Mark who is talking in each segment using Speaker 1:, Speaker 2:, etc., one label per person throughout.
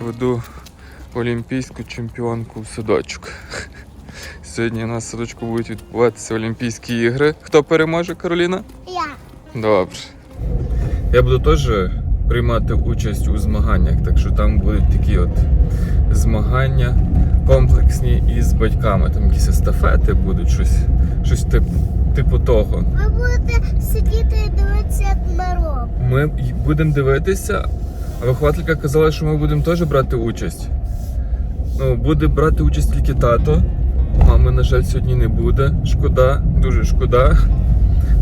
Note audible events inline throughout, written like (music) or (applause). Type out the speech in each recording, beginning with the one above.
Speaker 1: Веду олімпійську чемпіонку в садочок. Сьогодні у нас в садочку будуть відбуватися Олімпійські ігри. Хто переможе, Кароліна?
Speaker 2: Я.
Speaker 1: Добре. Я буду теж приймати участь у змаганнях, так що там будуть такі от змагання комплексні із батьками. Там якісь естафети будуть, щось, щось тип, типу того.
Speaker 2: Ви будете сидіти і дивитися, як ми.
Speaker 1: Ми будемо дивитися, а вихователька казала, що ми будемо теж брати участь. Ну, буде брати участь тільки тато. Мами, на жаль, сьогодні не буде. Шкода, дуже шкода.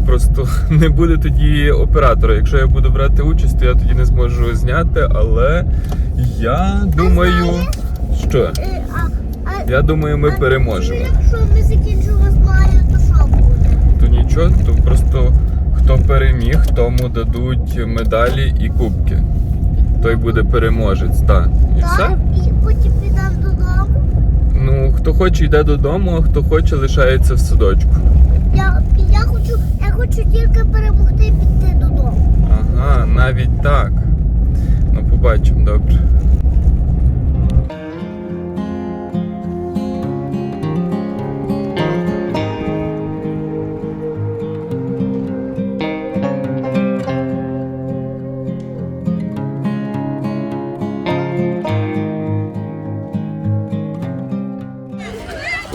Speaker 1: Просто (laughs) не буде тоді оператора. Якщо я буду брати участь, то я тоді не зможу зняти, але я думаю, що?
Speaker 2: Е,
Speaker 1: Я думаю, ми переможемо.
Speaker 2: Якщо ми закінчимо змагання, то що буде?
Speaker 1: То нічого, то просто хто переміг, тому дадуть медалі і кубки. Той буде переможець, так. І все.
Speaker 2: І потім підемо додому.
Speaker 1: Ну, хто хоче, йде додому, а хто хоче, лишається в садочку.
Speaker 2: Я, я хочу, я хочу тільки перемогти і піти додому.
Speaker 1: Ага, навіть так. Ну, побачимо, добре.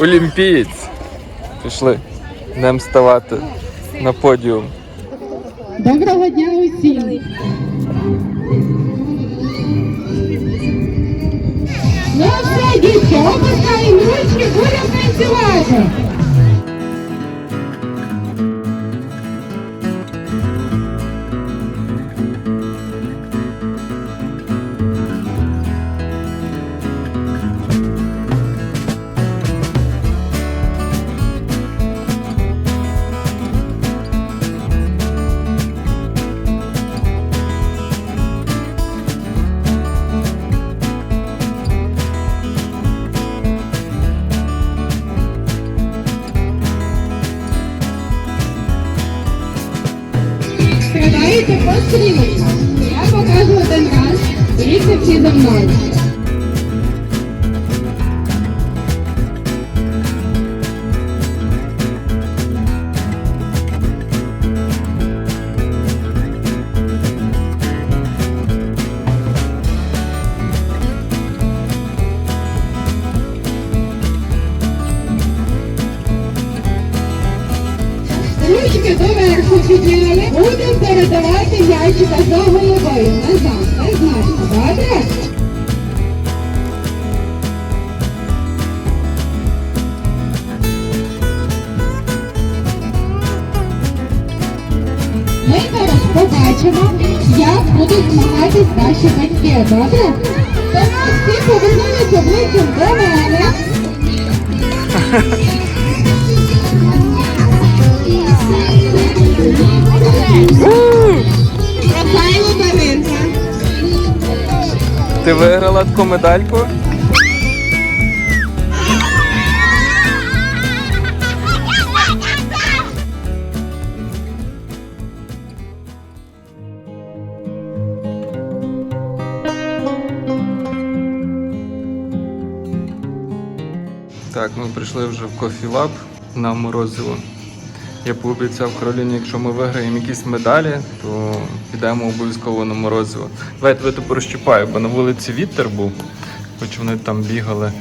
Speaker 1: Олімпієць. Пішли. нам ставати на подіум.
Speaker 3: Доброго дня усім! Ну все, дітки, опускаємо ручки. Я покажу один раз. Дивіться всі за мною. М'ячика за головою. Назад. не Безначно. Добре? Ми зараз побачимо, як будуть змагатись наші батьки. Добре? Тому всі повернулися обличчям до мене. (laughs)
Speaker 1: Ти виграла таку медальку? Так, ми прийшли вже в Coffee Lab на морозиво. Я пообіцяв Кароліні, якщо ми виграємо якісь медалі, то підемо обов'язково на морозиво. Давай тебе тепер розчіпаю, бо на вулиці вітер був, хоч вони там бігали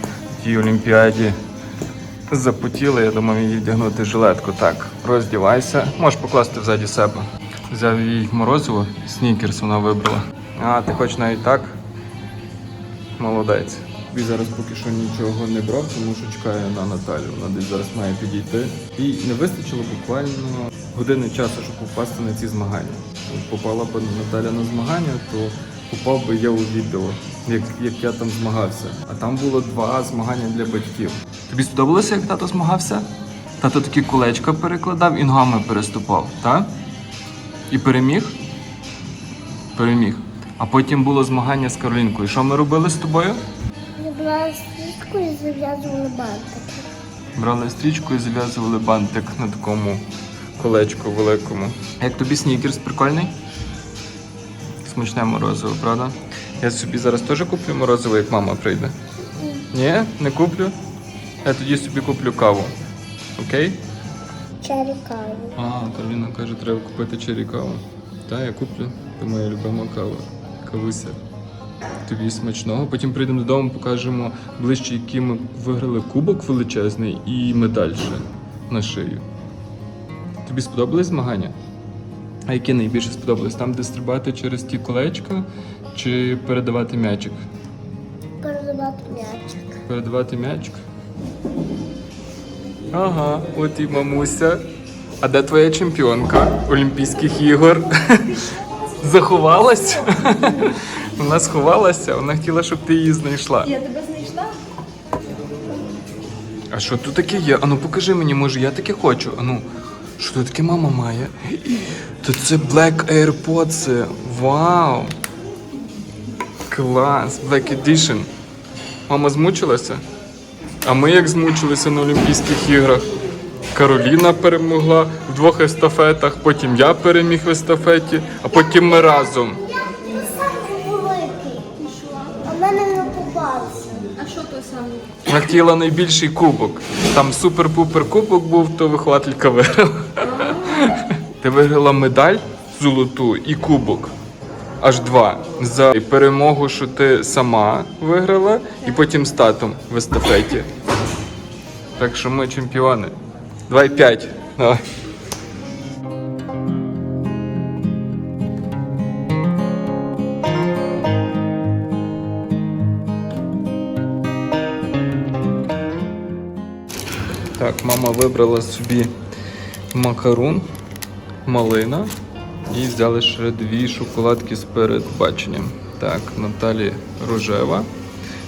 Speaker 1: в тій олімпіаді. Запотіли, я думав їй вдягнути жилетку. Так, роздівайся. Можеш покласти взаді себе. Взяв їй морозиво, снікерс вона вибрала. А, ти хочеш навіть так? Молодець. Тобі зараз поки що нічого не брав, тому що чекає на Наталю. Вона десь зараз має підійти. І не вистачило буквально години часу, щоб попасти на ці змагання. Попала б Наталя на змагання, то попав би я у відео, як, як я там змагався. А там було два змагання для батьків. Тобі сподобалося, як тато змагався? Тато такі колечка перекладав і ногами переступав, так? І переміг? Переміг. А потім було змагання з Каролінкою. Що ми робили з тобою?
Speaker 2: Гімнастика. стрічку і зав'язували бантики.
Speaker 1: Брали стрічку і зав'язували бантик на такому колечку великому. Як тобі снікерс прикольний? Смачне морозиво, правда? Я собі зараз теж куплю морозиво, як мама прийде. Ні, не куплю. Я тоді собі куплю каву. Окей?
Speaker 2: Чері каву.
Speaker 1: А, Кароліна каже, треба купити чері каву. Та, я куплю. Це моя любима кава. Кавуся. Тобі смачного. Потім прийдемо додому, покажемо ближче, який ми виграли кубок величезний і медаль ще на шию. Тобі сподобались змагання? А які найбільше сподобались? Там, де стрибати через ті колечка чи передавати м'ячик?
Speaker 2: Передавати м'ячик.
Speaker 1: Передавати м'ячик. Ага, от і мамуся. А де твоя чемпіонка Олімпійських ігор? (laughs) Заховалась? Вона сховалася, вона хотіла, щоб ти її знайшла.
Speaker 4: Я тебе знайшла?
Speaker 1: А що тут таке є? Ану покажи мені, може я таке хочу. Ану, що тут таке мама має? То це Black AirPods. Вау! Клас! Black Edition. Мама змучилася? А ми як змучилися на Олімпійських іграх? Кароліна перемогла в двох естафетах, потім я переміг в естафеті, а потім ми разом.
Speaker 2: А
Speaker 4: що то саме?
Speaker 1: Хотіла найбільший кубок. Там супер-пупер кубок був, то вихователька виграла. Ти виграла медаль золоту і кубок. Аж два. За перемогу, що ти сама виграла, і потім з татом в естафеті. Так що ми чемпіони. Давай п'ять. Давай. Мама вибрала собі макарон, малина і взяли ще дві шоколадки з передбаченням. Так, Наталі рожева,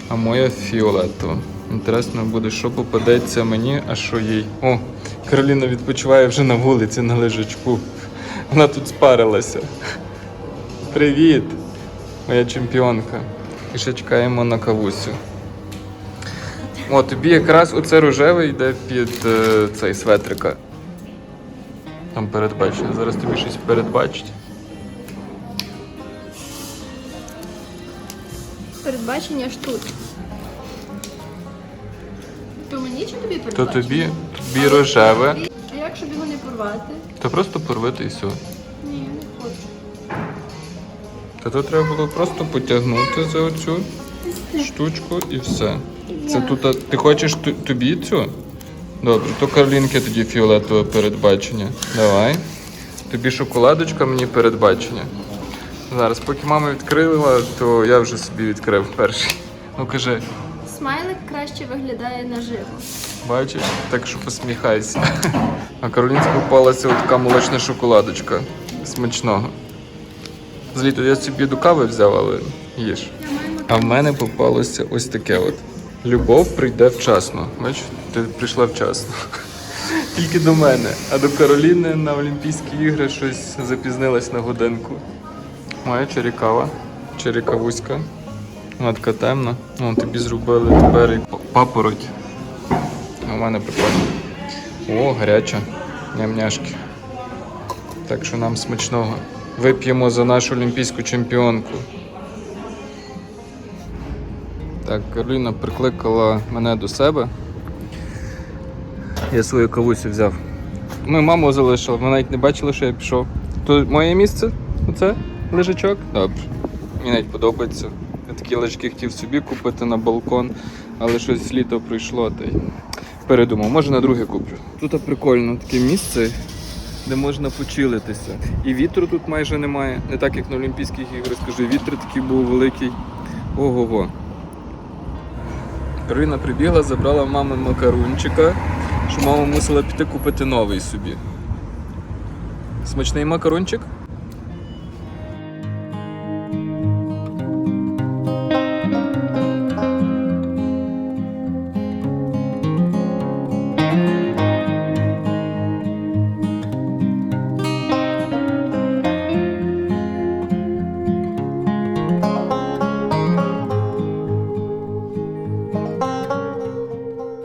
Speaker 1: а моя фіолетова. Інтересно буде, що попадеться мені, а що їй. О, Кароліна відпочиває вже на вулиці на лежачку. Вона тут спарилася. Привіт, моя чемпіонка. І ще чекаємо на кавусю. О, тобі якраз оце рожеве йде під е, цей светрика. Там передбачено. Зараз тобі щось передбачить.
Speaker 4: Передбачення ж тут. То мені чи тобі
Speaker 1: То
Speaker 4: передбачення?
Speaker 1: тобі, тобі рожеве,
Speaker 4: А як, щоб його не порвати?
Speaker 1: то просто порвати і все.
Speaker 4: Ні, не хочу.
Speaker 1: Та то треба було просто потягнути за оцю штучку і все. Це тут. Ти хочеш тобі цю? Добре, то Карлінки тоді фіолетове передбачення. Давай. Тобі шоколадочка, мені передбачення. Зараз, поки мама відкрила, то я вже собі відкрив перший. Ну кажи,
Speaker 4: Смайлик краще виглядає наживо.
Speaker 1: бачиш, так що посміхайся. А Каролінці попалася така молочна шоколадочка. Смачного. Зліто я собі до кави взяв, але їж. А в мене попалося ось таке от. Любов прийде вчасно. Бачиш, ти прийшла вчасно. Тільки до мене. А до Кароліни на Олімпійські ігри щось запізнилась на годинку. Моя черікава, черікавуська. Вона така темна. О, тобі зробили тепер і папороть. В мене прикольно. О, гаряча. Ням-няшки. Так що нам смачного. Вип'ємо за нашу олімпійську чемпіонку. Так, Кароліна прикликала мене до себе. Я свою кавусю взяв. Ми маму залишили, ми навіть не бачили, що я пішов. То моє місце? Оце? Лежачок? Добре. Мені навіть подобається. Я такі лежаки хотів собі купити на балкон, але щось літо прийшло та й передумав. Може на друге куплю. Тут прикольно таке місце, де можна почилитися. І вітру тут майже немає. Не так як на Олімпійських іграх, скажу, вітер такий був великий. Ого-го. Карина прибігла, забрала мами макарунчика, що мама мусила піти купити новий собі. Смачний макарончик?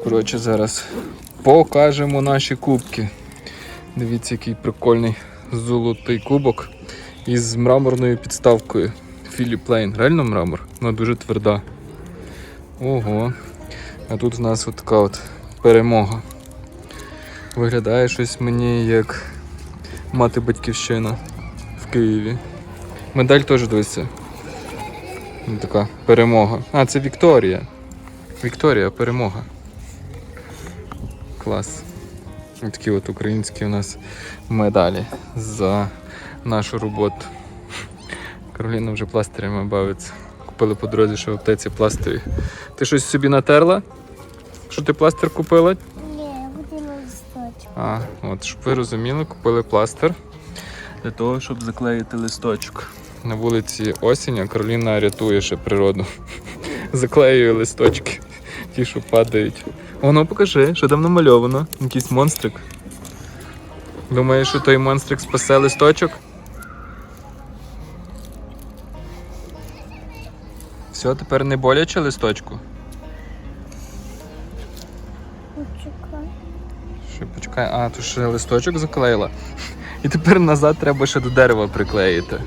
Speaker 1: Коротше, зараз покажемо наші кубки. Дивіться, який прикольний золотий кубок із мраморною підставкою. Філіп Лейн. Реально мрамор? Вона дуже тверда. Ого. А тут в нас от така от перемога. Виглядає щось мені як мати батьківщина в Києві. Медаль теж дивиться. Така перемога. А, це Вікторія. Вікторія, перемога. Клас. Такі от українські у нас медалі за нашу роботу. Кароліна вже пластирями бавиться. Купили по дорозі, що в аптеці пластирі. Ти щось собі натерла? Що ти пластир купила? А, от, щоб ви розуміли, купили пластир для того, щоб заклеїти листочок. На вулиці осінь, а Кароліна рятує ще природу. (laughs) Заклеює листочки, ті, що падають. Воно покажи, що там намальовано. Якийсь монстрик. Думаєш, що той монстрик спасе листочок? Все, тепер не боляче листочку.
Speaker 2: Почекай.
Speaker 1: Що почекай, а, то ще листочок заклеїла. І тепер назад треба ще до дерева приклеїти.